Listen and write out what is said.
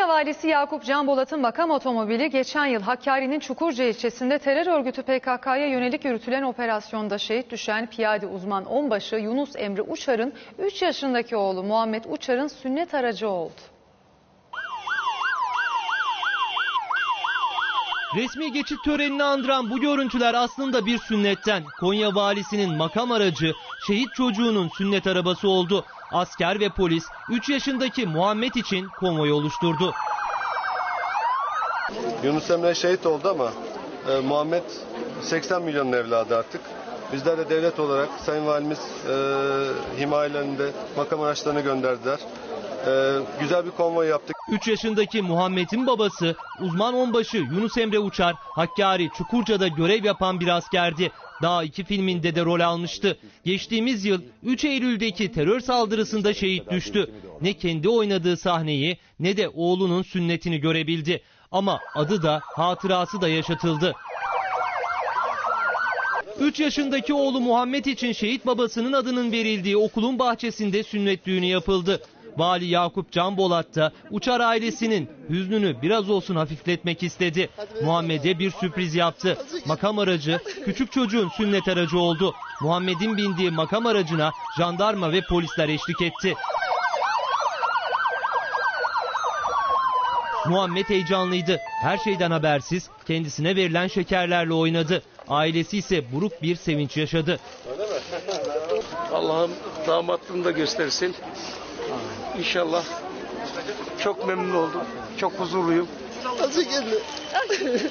Konya valisi Yakup Can Bolat'ın makam otomobili geçen yıl Hakkari'nin Çukurca ilçesinde terör örgütü PKK'ya yönelik yürütülen operasyonda şehit düşen piyade uzman onbaşı Yunus Emre Uçar'ın 3 yaşındaki oğlu Muhammed Uçar'ın sünnet aracı oldu. Resmi geçit törenini andıran bu görüntüler aslında bir sünnetten. Konya valisinin makam aracı şehit çocuğunun sünnet arabası oldu. Asker ve polis 3 yaşındaki Muhammed için konvoy oluşturdu. Yunus Emre şehit oldu ama e, Muhammed 80 milyonun evladı artık. Bizler de devlet olarak Sayın Valimiz e, himayelerinde makam araçlarını gönderdiler. E, güzel bir konvoy yaptık. 3 yaşındaki Muhammed'in babası uzman onbaşı Yunus Emre Uçar Hakkari Çukurca'da görev yapan bir askerdi. Daha iki filminde de rol almıştı. Geçtiğimiz yıl 3 Eylül'deki terör saldırısında şehit düştü. Ne kendi oynadığı sahneyi ne de oğlunun sünnetini görebildi. Ama adı da hatırası da yaşatıldı. 3 yaşındaki oğlu Muhammed için şehit babasının adının verildiği okulun bahçesinde sünnet düğünü yapıldı. Vali Yakup Can Bolat da Uçar ailesinin hüznünü biraz olsun hafifletmek istedi. Muhammed'e bir sürpriz yaptı. Makam aracı küçük çocuğun sünnet aracı oldu. Muhammed'in bindiği makam aracına jandarma ve polisler eşlik etti. Muhammed heyecanlıydı. Her şeyden habersiz kendisine verilen şekerlerle oynadı. Ailesi ise buruk bir sevinç yaşadı. Allah'ım damatlığını da göstersin. İnşallah. Çok memnun oldum. Çok huzurluyum. Nasıl geldi?